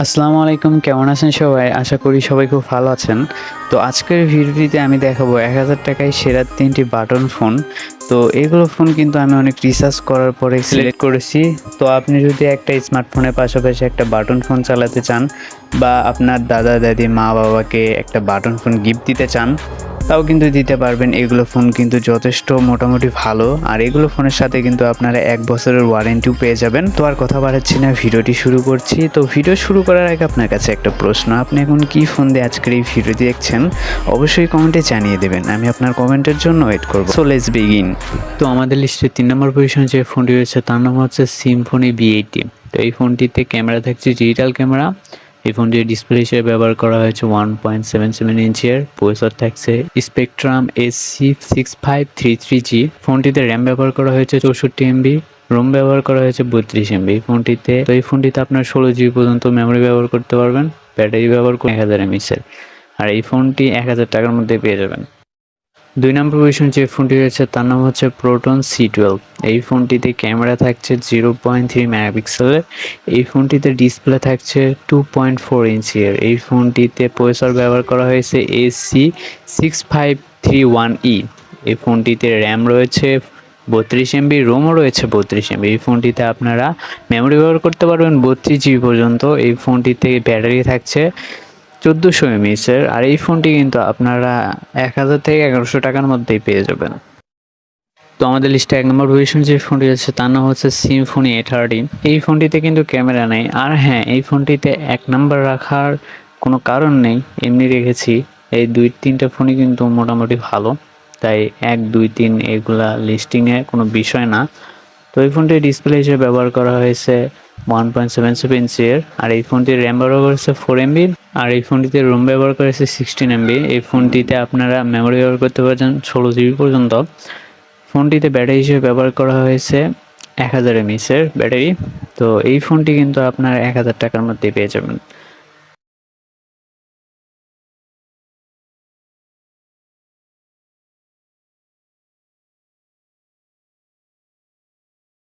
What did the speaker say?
আসসালামু আলাইকুম কেমন আছেন সবাই? আশা করি সবাই খুব ভালো আছেন। তো আজকের ভিডিওটিতে আমি দেখাবো এক হাজার টাকায় সেরা তিনটি বাটন ফোন। তো এগুলো ফোন কিন্তু আমি অনেক রিসার্চ করার পরে সিলেক্ট করেছি। তো আপনি যদি একটা স্মার্টফোনের পাশাপাশি একটা বাটন ফোন চালাতে চান বা আপনার দাদা দাদি মা বাবাকে একটা বাটন ফোন গিফট দিতে চান তাও কিন্তু দিতে পারবেন। এগুলো ফোন কিন্তু যথেষ্ট মোটামুটি ভালো। আর এগুলো ফোনের সাথে কিন্তু আপনারা এক বছরের ওয়ারেন্টিও পেয়ে যাবেন। তো আর কথা বাড়াচ্ছি না, ভিডিওটি শুরু করছি। তো ভিডিও শুরু করার আগে আপনার কাছে একটা প্রশ্ন। আপনি এখন কি ফোন দিয়ে আজকের এই ভিডিওটি দেখছেন? অবশ্যই কমেন্টে জানিয়ে দেবেন। আমি আপনার কমেন্টের জন্য ওয়েট করব। সো লেটস বিগিন তো আমাদের লিস্টে তিন নম্বর পজিশন যে ফোনটি রয়েছে, তার নাম হচ্ছে সিমফোনি বি এইটি তো এই ফোনটিতে ক্যামেরা থাকছে ডিজিটাল ক্যামেরা এই ফোনটির ডিসপ্লে হিসেবে ব্যবহার করা হয়েছে ওয়ান পয়েন্ট সেভেন সেভেন ইঞ্চের প্রসেসর থাকছে spectrum S C six five three three G ফোনটিতে র্যাম ব্যবহার করা হয়েছে চৌষট্টি এমবি রোম ব্যবহার করা হয়েছে বত্রিশ এমবি ফোনটিতে, তো এই ফোনটিতে আপনার ষোলো জিবি পর্যন্ত মেমোরি ব্যবহার করতে পারবেন। ব্যাটারি ব্যবহার করে এক হাজার এমএসের আর এই ফোনটি এক হাজার টাকার মধ্যে পেয়ে যাবেন। দুই নম্বর পজিশন যে ফোনটি রয়েছে, তার নাম হচ্ছে প্রোটন সি টুয়েলভ এই ফোনটিতে ক্যামেরা থাকছে জিরো পয়েন্ট থ্রি মেগাপিক্সেলের এই ফোনটিতে ডিসপ্লে থাকছে টু পয়েন্ট ফোর ইঞ্চিয়ের এই ফোনটিতে প্রসেসর ব্যবহার করা হয়েছে SC six five three one ই এই ফোনটিতে র্যাম রয়েছে বত্রিশ এমবি রোমও রয়েছে বত্রিশ এমবি এই ফোনটিতে আপনারা মেমোরি ব্যবহার করতে পারবেন বত্রিশ জিবি পর্যন্ত। এই ফোনটিতে ব্যাটারি থাকছে চোদ্দোশো এমএসের আর এই ফোনটি কিন্তু আপনারা এক হাজার থেকে এগারোশো টাকার মধ্যেই পেয়ে যাবেন। তো আমাদের লিস্টে এক নম্বর পজিশন যে ফোনটি আছে তার নাম হচ্ছে সিমফোনি এ থার্টি এই ফোনটিতে কিন্তু ক্যামেরা নেই। আর হ্যাঁ এই ফোনটিতে এক নাম্বার রাখার কোনো কারণ নেই। এমনি রেখেছি, এই দুই তিনটা ফোনই কিন্তু মোটামুটি ভালো। তাই এক, দুই, তিন, এগুলা লিস্টিংয়ে কোনো বিষয় না। তো এই ফোনটি ডিসপ্লে হিসেবে ব্যবহার করা হয়েছে ওয়ান পয়েন্ট সেভেন সেভেন ইঞ্চির আর এই ফোনটির র্যাম ব্যবহার করেছে ফোর এমবি আর এই ফোনটিতে রোম ব্যবহার করেছে সিক্সটিন এমবি এই ফোনটিতে আপনারা মেমোরি ব্যবহার করতে পারছেন ষোলো জিবি পর্যন্ত। ফোনটিতে ব্যাটারি হিসেবে ব্যবহার করা হয়েছে এক হাজার এমএসের ব্যাটারি। তো এই ফোনটি কিন্তু আপনার এক হাজার টাকার মধ্যে পেয়ে যাবেন।